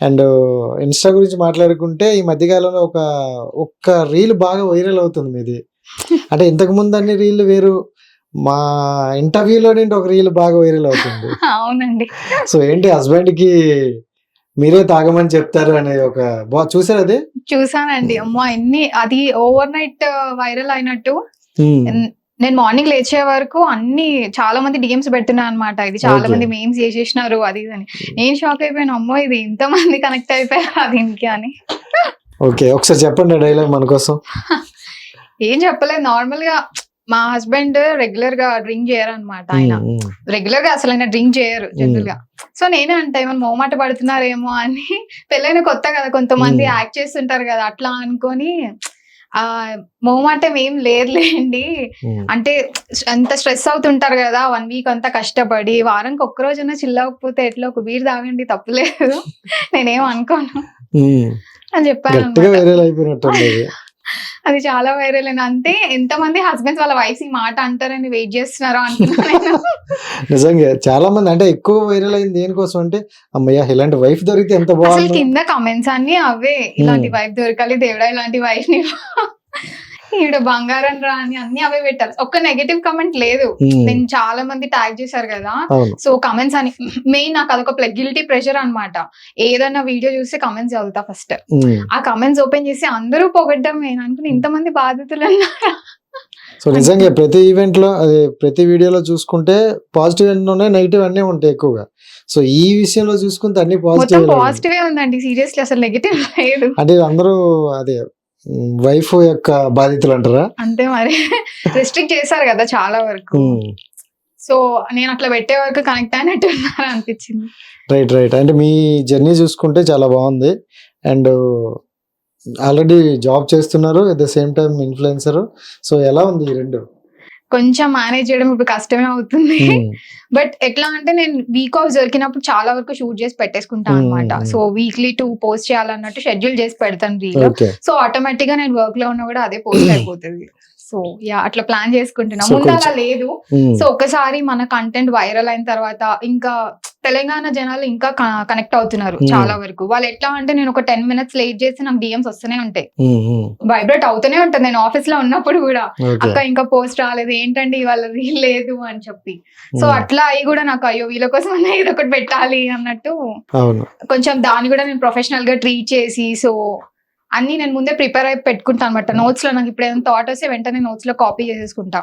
And Insta గురించి మాట్లాడుకుంటే ఈ మధ్యకాలంలో ఒక ఒక్క రీల్ బాగా వైరల్ అవుతుంది మీది. అంటే ఇంతకు ముందు అన్ని రీల్ వేరు మా ఇంటర్వ్యూలో నుండి ఒక రీల్ బాగా వైరల్ అవుతుంది. అవునండి. సో ఏంటి హస్బెండ్కి మీరే తాగమని చెప్తారు అనేది ఒక బా చూసారు అది? చూసానండి. అమ్మో ఎన్ని అది ఓవర్ నైట్ వైరల్ అయినట్టు. నేను మార్నింగ్ లేచే వరకు అన్ని చాలా మంది డిఎమ్స్ పెడుతున్నా అనమాట ఇది చాలా. మంది మేమ్స్ చేసేసినారు అది అని. నేను షాక్ అయిపోయాను అమ్మో ఇది ఇంత మంది కనెక్ట్ అయిపోయారు దీనికి అని. ఓకే ఒకసారి చెప్పండి డైలాగ్ మన కోసం. ఏం చెప్పలేదు నార్మల్గా మా హస్బెండ్ రెగ్యులర్గా డ్రింక్ చేయరు అనమాట ఆయన. ఉమ్, ఉమ్. రెగ్యులర్గా అసలు ఆయన డ్రింక్ చేయరు జనరల్గా. సో నేనే అంటే ఏమైనా మోమాట పడుతున్నారేమో అని. పెళ్ళైన కొత్త కదా కొంతమంది Hmm. యాక్ట్ చేస్తుంటారు కదా అట్లా అనుకొని ఆ మోమాటం ఏం లేదులేండి. అంటే అంత స్ట్రెస్ అవుతుంటారు కదా వన్ వీక్ అంతా కష్టపడి వారానికి ఒక్క రోజున చిల్ అవ్వకపోతే ఎట్లా ఒక బీర్ తాగండి తప్పులేదు. నేనేం అనుకోను. అని చెప్పాను అది చాలా వైరల్ అయిన అంతే ఎంత మంది హస్బెండ్స్ వాళ్ళ వైఫ్ ఈ మాట అంటారని వెయిట్ చేస్తున్నారో అనుకున్నాను నేను. నిజంగా చాలా మంది అంటే ఎక్కువ వైరల్ అయింది దేనికోసం అంటే అమ్మయ్య ఇలాంటి వైఫ్ దొరికితే ఎంత బాగుంది కింద కమెంట్స్ అన్ని అవే. ఇలాంటి వైఫ్ దొరకాలి దేవుడా ఇలాంటి వైఫ్ని. ఈవిడ బంగారం రా అని అన్ని అవే పెట్టారు ఒక్క నెగటివ్ కమెంట్ లేదు. నేను చాలా మంది ట్యాగ్ చేశారు కదా. సో కమెంట్స్ అని మెయిన్ నాకు అదొక గిల్టీ ప్రెషర్ అన్నమాట. ఏదైనా వీడియో చూస్తే కమెంట్స్ చదువుతా ఫస్ట్ ఉమ్. ఆ కమెంట్స్ ఓపెన్ చేసి అందరూ పొగడ్డం నేను అనుకుని ఇంతమంది బాధితులు సో నిజంగా ప్రతి ఈవెంట్లో అదే ప్రతి వీడియోలో చూసుకుంటే పాజిటివ్ అన్నీ ఉన్నాయి నెగిటివ్ అన్నీ ఉంటాయి ఎక్కువగా. సో ఈ విషయంలో చూసుకుంటే అన్ని పాజిటివ్ పాజిటివ్ ఉందండి. సీరియస్లీ అసలు నెగిటివ్ లేదు. అంటే అందరూ అదే వైఫ్ యొక్క బాధితులు అంటారా అంతే మరి రెస్ట్రిక్ట్ చేశారు కదా చాలా వరకు. సో నేను అట్లా పెట్టే వరకు కనెక్ట్ అయినట్టు అనిపించింది. Right right. అంటే మీ జర్నీ చూసుకుంటే చాలా బాగుంది. అండ్ ఆల్రెడీ జాబ్ చేస్తున్నారు at the same time influencer. So ఎలా ఉంది ఈ రెండు? కొంచెం మేనేజ్ చేయడం ఇప్పుడు కష్టమే అవుతుంది. బట్ ఎట్లా అంటే నేను వీక్ ఆఫ్ దొరికినప్పుడు చాలా వరకు షూట్ చేసి పెట్టేసుకుంటాను అనమాట Hmm. So weekly two post చేయాలన్నట్టు షెడ్యూల్ చేసి పెడతాను రీల్ సో ఆటోమేటిక్గా నేను వర్క్లో ఉన్నా కూడా అదే పోస్ట్ అయిపోతుంది. సో యా అట్లా ప్లాన్ చేసుకుంటున్నా. ముందు అలా లేదు. సో ఒకసారి మన కంటెంట్ వైరల్ అయిన తర్వాత ఇంకా తెలంగాణ జనాలు ఇంకా కనెక్ట్ అవుతున్నారు Hmm. చాలా వరకు. వాళ్ళు ఎట్లా అంటే నేను ఒక టెన్ మినిట్స్ లేట్ చేసి నాకు డిఎమ్స్ వస్తూనే ఉంటాయి. ఉమ్, ఉమ్, వైబ్రేట్ అవుతూనే ఉంటుంది నేను ఆఫీస్లో ఉన్నప్పుడు కూడా అక్క ఇంకా పోస్ట్ రాలేదు. ఏంటండి వాళ్ళ రీల్ లేదు అని చెప్పి. సో అట్లా అవి కూడా నాకు అయ్యో వీళ్ళ కోసం ఏదో ఒకటి పెట్టాలి అన్నట్టు కొంచెం దాన్ని కూడా నేను ప్రొఫెషనల్గా ట్రీట్ చేసి సో అన్ని నేను ముందే ప్రిపేర్ అయి పెట్టుకుంటాను అనమాట నోట్స్లో నాకు ఇప్పుడు ఏదైనా థాట్ వస్తే వెంటనే నోట్స్లో కాపీ చేసేసుకుంటా.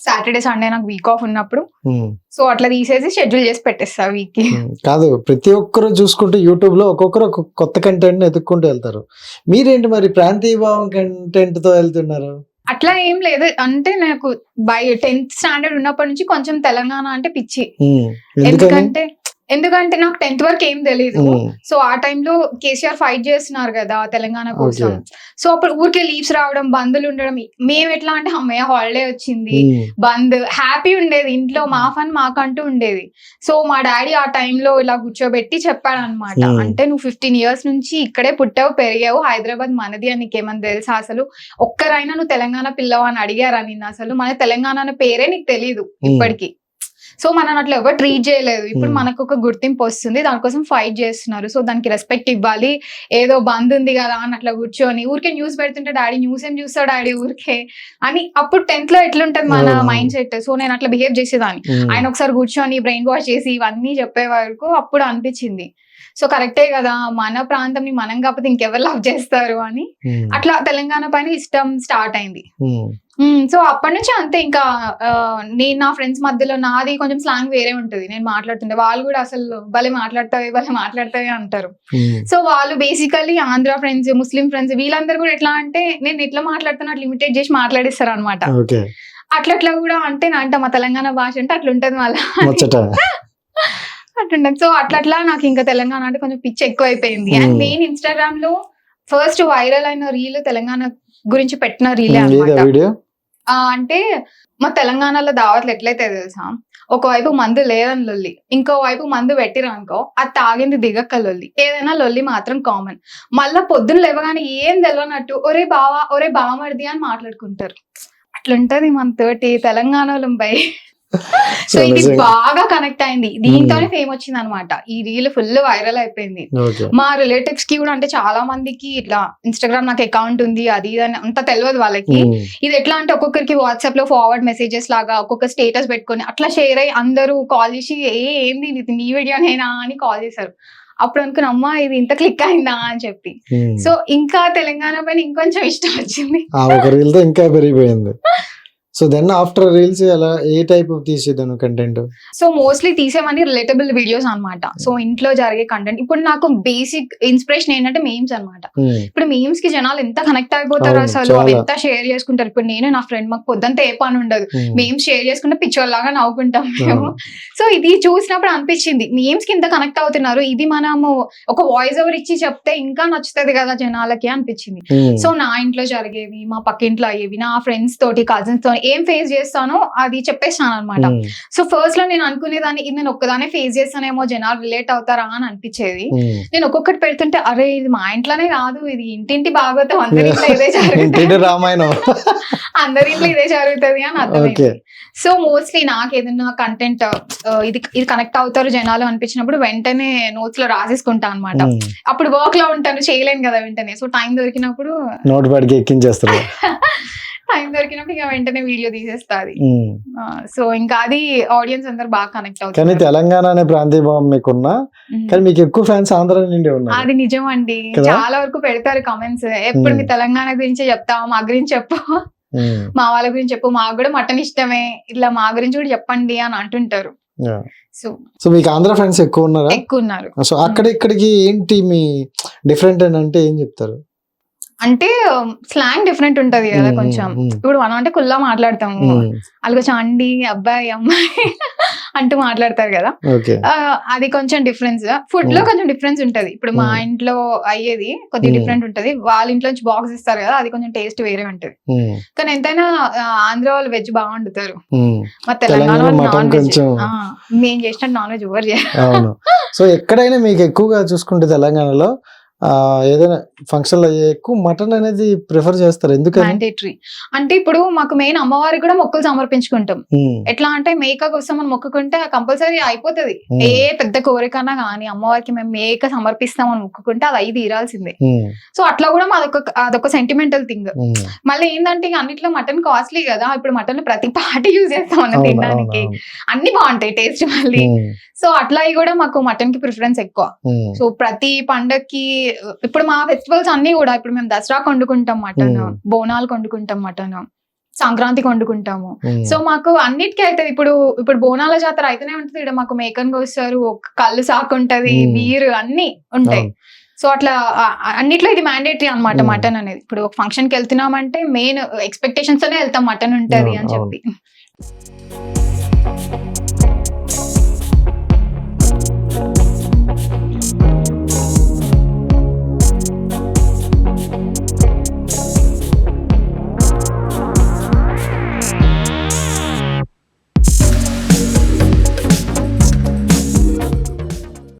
సాటర్డే సండే నాకు వీక్ ఆఫ్ ఉన్నప్పుడు. ఉమ్. సో అట్లా తీసేసి షెడ్యూల్ చేసి పెట్టేస్తా వీక్కి ఉమ్, కాదు ప్రతి ఒక్కరు చూసుకుంటే యూట్యూబ్లో ఒక్కొక్కరు ఒక్కొక్క కొత్త కంటెంట్ ఎత్తుక్కుంటూ వెళ్తారు. మీరేంటి మరి ప్రాంతీయ భావం కంటెంట్తో వెళ్తున్నారు? అట్లా ఏం లేదు. అంటే నాకు బై టెన్త్ స్టాండర్డ్ ఉన్నప్పటి నుంచి కొంచెం తెలంగాణ అంటే పిచ్చి. ఎందుకని? ఎందుకంటే ఎందుకంటే నాకు టెన్త్ వరకు ఏం తెలీదు. ఉమ్, సో ఆ టైంలో కేసీఆర్ ఫైట్ చేస్తున్నారు కదా తెలంగాణ కోసం. సో అప్పుడు ఊరికే లీవ్స్ రావడం బందులు ఉండడం మేము ఎట్లా అంటే అమ్మయ్య హాలిడే వచ్చింది. బంద్ హ్యాపీ ఉండేది ఇంట్లో మా ఫన్ మాకంటూ ఉండేది. సో మా డాడీ ఆ టైంలో ఇలా కూర్చోబెట్టి చెప్పాడు అనమాట Hmm. అంటే నువ్వు ఫిఫ్టీన్ ఇయర్స్ నుంచి ఇక్కడే పుట్టావు పెరిగావు హైదరాబాద్ మనది అని నీకేమని తెలుసా అసలు? ఒక్కరైనా నువ్వు తెలంగాణ పిల్లవా అని అడిగారా నిన్ను అసలు? మన తెలంగాణ అనే పేరే నీకు తెలియదు ఇప్పటికి. సో మనం అట్లా ఎవరు ట్రీట్ చేయలేదు. ఇప్పుడు Hmm. మనకు ఒక గుర్తింపు వస్తుంది. దానికోసం ఫైట్ చేస్తున్నారు. సో దానికి రెస్పెక్ట్ ఇవ్వాలి. ఏదో బంద్ ఉంది కదా అని అట్లా కూర్చొని ఊరికే న్యూస్ పెడుతుంటే డాడీ న్యూస్ ఏం చూస్తాడు డాడీ ఊరికే? అని అప్పుడు టెన్త్లో ఎట్లుంటది మన. మైండ్ సెట్ సో నేను అట్లా బిహేవ్ చేసేదాన్ని. ఉమ్, ఆయన ఒకసారి కూర్చొని బ్రెయిన్ వాష్ చేసి ఇవన్నీ చెప్పే వరకు అప్పుడు అనిపించింది. సో కరెక్టే కదా మన ప్రాంతంని మనం కాకపోతే ఇంకెవరు లవ్ చేస్తారు అని. అట్లా తెలంగాణ పైన ఇష్టం స్టార్ట్ అయింది. సో అప్పటి నుంచి అంతే ఇంకా నేను నా ఫ్రెండ్స్ మధ్యలో నాది కొంచెం స్లాంగ్ వేరే ఉంటది. నేను మాట్లాడుతుంటే వాళ్ళు కూడా అసలు భలే మాట్లాడతావే భలే మాట్లాడతావే అంటారు. సో వాళ్ళు basically Andhra friends Muslim friends వీళ్ళందరూ కూడా ఎట్లా అంటే నేను ఎట్లా మాట్లాడుతున్నా అట్లా లిమిటెడ్ చేసి మాట్లాడిస్తారు అనమాట అట్లా అట్లా కూడా అంటే నా అంటే మా తెలంగాణ భాష అంటే అట్లా ఉంటది మళ్ళీ అట్లుంటది. సో అట్లా అట్లా నాకు ఇంకా తెలంగాణ అంటే కొంచెం పిచ్చి ఎక్కువ అయిపోయింది అండ్. మెయిన్ ఇన్స్టాగ్రామ్లో ఫస్ట్ వైరల్ అయిన రీల్ తెలంగాణ గురించి పెట్టిన రీలే అనమాట అంటే మా తెలంగాణలో దావత్లు ఎట్లయితే తెలుసా? ఒకవైపు మందు లేదని లొల్లి ఇంకో వైపు మందు పెట్టిరు అనుకో అది తాగింది దిగక్క లొల్లి. ఏదైనా లొల్లి మాత్రం కామన్. మళ్ళా పొద్దున్న లేవగానే ఏం తెలియనట్టు ఒరే బావా ఒరే బావమర్ది అని మాట్లాడుకుంటారు. అట్లుంటది మన తోటి తెలంగాణలో బై. సో ఇది. బాగా కనెక్ట్ అయింది. దీంతోనే ఫేమ్ వచ్చింది అనమాట ఈ రీల్ ఫుల్ వైరల్ అయిపోయింది. మా రిలేటివ్స్కి కూడా అంటే చాలా మందికి ఇట్లా ఇన్స్టాగ్రామ్ నాకు అకౌంట్ ఉంది అది ఇది అని అంత తెలియదు వాళ్ళకి. ఇది ఎట్లా అంటే ఒక్కొక్కరికి వాట్సాప్లో ఫార్వర్డ్ మెసేజెస్ లాగా ఒక్కొక్క స్టేటస్ పెట్టుకొని అట్లా షేర్ అయ్యి అందరూ కాల్ చేసి ఏ ఏంది ఇది? నీ వీడియోనేనా అని కాల్ చేశారు. అప్పుడు అనుకున్న అమ్మా ఇది ఇంత క్లిక్ అయిందా? అని చెప్పి. సో ఇంకా తెలంగాణ పైన ఇంకొంచెం ఇష్టం వచ్చింది. ఇంకా పెరిగిపోయింది. సో దెన్ ఆఫ్టర్ రీల్స్ ఎలా ఏ టైప్ ఆఫ్ తీసేదాను కంటెంట్ సో మోస్ట్లీ తీసేవన్నీ రిలేటబుల్ వీడియోస్ అన్నమాట. సో ఇంట్లో జరిగే కంటెంట్ ఇప్పుడు నాకు బేసిక్ ఇన్స్పిరేషన్ ఏంటంటే మీమ్స్ అన్నమాట. ఇప్పుడు మీమ్స్కి జనాలు ఎంత కనెక్ట్ అయిపోతారు అసలు. ఎంత షేర్ చేసుకుంటారు? ఇప్పుడు నేను నా ఫ్రెండ్ మాకు పొద్దంతా ఏ పని ఉండదు. మీమ్స్ షేర్ చేసుకుంటే పిచ్చోళ్ళలాగా నవ్వుకుంటాం మేము. సో ఇది చూసినప్పుడు అనిపించింది. మీమ్స్కి ఇంత కనెక్ట్ అవుతున్నారు? ఇది మనము ఒక వాయిస్ ఓవర్ ఇచ్చి చెప్తే ఇంకా నచ్చుతుంది కదా జనాలకి అనిపించింది. సో నా ఇంట్లో జరిగేవి మా పక్కింట్లో అయ్యేవి నా ఫ్రెండ్స్ తోటి కజిన్స్ తోటి ఏం ఫేస్ చేస్తానో అది చెప్పేస్తాను అనమాట సో ఫస్ట్లో నేను అనుకునేదాన్ని ఇది నేను ఒక్కదానే ఫేస్ చేస్తానేమో జనాలు రిలేట్ అవుతారా అని అనిపించేది. నేను ఒక్కొక్కటి పెడుతుంటే అరే ఇది మా ఇంట్లోనే కాదు ఇది ఇంటింటి భాగవతం అందరి ఇంట్లో ఇదే జరుగుతుంది. రామాయణం. అందరి ఇంట్లో ఇదే జరుగుతుంది అని అర్థమైంది. సో మోస్ట్లీ నాకు ఏదైనా కంటెంట్ ఇది ఇది కనెక్ట్ అవుతారు జనాలు అనిపించినప్పుడు వెంటనే నోట్స్లో రాసేసుకుంటా అనమాట అప్పుడు వర్క్లో ఉంటాను చేయలేను కదా వెంటనే. సో టైం దొరికినప్పుడు నోట్ పాడికి ఎక్కించేస్తారు. టైం దొరికినప్పుడు ఇక వెంటనే వీడియో తీసేస్తాది. సో ఇంకా అది ఆడియన్స్ అందరు బాగా కనెక్ట్ కానీ అవుతుంది తెలంగాణ అనే ప్రాంతీయ భావం మీకున్నా కానీ మీకు ఎక్కువ ఫ్యాన్స్ ఆంధ్ర నుండి ఉన్నారు. అది నిజం అండి? చాలా వరకు పెడతారు కామెంట్స్ ఎప్పుడు మీ. తెలంగాణ గురించి చెప్తావు? మా గురించి చెప్పు. మా వాళ్ళ గురించి చెప్పు. మాకు కూడా మటన్ ఇష్టమే. ఇట్లా మా గురించి కూడా చెప్పండి అని అంటుంటారు. సో సో మీకు ఆంధ్ర ఫ్యాన్స్ ఎక్కువ ఉన్నారా? ఎక్కువ ఉన్నారు. సో అక్కడ ఇక్కడికి ఏంటి మీ డిఫరెంట్ అని అంటే ఏం చెప్తారు? అంటే స్లాంగ్ డిఫరెంట్ ఉంటది కదా కొంచెం. ఇప్పుడు మనం అంటే కుల్లా మాట్లాడతాము. వాళ్ళు కొంచెం అండి అబ్బాయి అమ్మాయి అంటూ మాట్లాడతారు కదా. అది కొంచెం డిఫరెన్స్ ఫుడ్లో. కొంచెం డిఫరెన్స్ ఉంటది. ఇప్పుడు మా. ఇంట్లో అయ్యేది కొద్దిగా. డిఫరెంట్ ఉంటది. వాళ్ళ ఇంట్లో నుంచి బాక్స్ ఇస్తారు కదా అది కొంచెం టేస్ట్ వేరే ఉంటది. కానీ ఎంతైనా ఆంధ్ర వాళ్ళు వెజ్ బాగా వండుతారు. మా తెలంగాణ నాన్ వెజ్ మేము చేసిన నాన్ వెజ్ ఎవరు సో ఎక్కడైనా మీకు ఎక్కువగా చూసుకుంటే తెలంగాణలో ఏదైనా ఫంక్షన్లో ఎక్కువ మటన్ అనేది ప్రిఫర్ చేస్తారు మ్యాండేటరీ అంటే ఇప్పుడు మాకు మెయిన్ అమ్మవారికి కూడా మొక్కులు సమర్పించుకుంటాం. ఎట్లా అంటే మేక కోసం మనం మొక్కుకుంటే కంపల్సరీ అయిపోతది. ఏ పెద్ద కోరికన్నా కానీ అమ్మవారికి మేము మేక సమర్పిస్తామని మొక్కుకుంటే అది అయి తీరాల్సిందే. సో అట్లా కూడా మాదొక అదొక సెంటిమెంటల్ థింగ్. మళ్ళీ ఏంటంటే అన్నిట్లో మటన్ కాస్ట్లీ కదా ఇప్పుడు మటన్ ప్రతి పార్టీ యూజ్ చేస్తాం అవును, తినడానికి అన్ని బాగుంటాయి టేస్ట్ మళ్ళీ. సో అట్లా కూడా మాకు మటన్కి ప్రిఫరెన్స్ ఎక్కువ. సో ప్రతి పండక్కి ఇప్పుడు మా ఫెస్టివల్స్ అన్ని కూడా ఇప్పుడు మేము దసరా వండుకుంటాం మటన్. బోనాలు వండుకుంటాం మటన్ సంక్రాంతికి వండుకుంటాము ఉమ్. సో మాకు అన్నిటికీ అవుతుంది ఇప్పుడు ఇప్పుడు బోనాల జాతర అయితేనే ఉంటుంది ఇక్కడ మాకు మేకన్ కోస్తారు ఒక కళ్ళు సాకు ఉంటది. బీర్ అన్ని ఉంటాయి. సో అట్లా అన్నిట్లో ఇది మ్యాండేటరీ అన్నమాట Hmm. మటన్ అనేది ఇప్పుడు ఒక ఫంక్షన్కి వెళ్తున్నామంటే మెయిన్ ఎక్స్పెక్టేషన్స్ తోనే వెళ్తాం మటన్ ఉంటది అని చెప్పి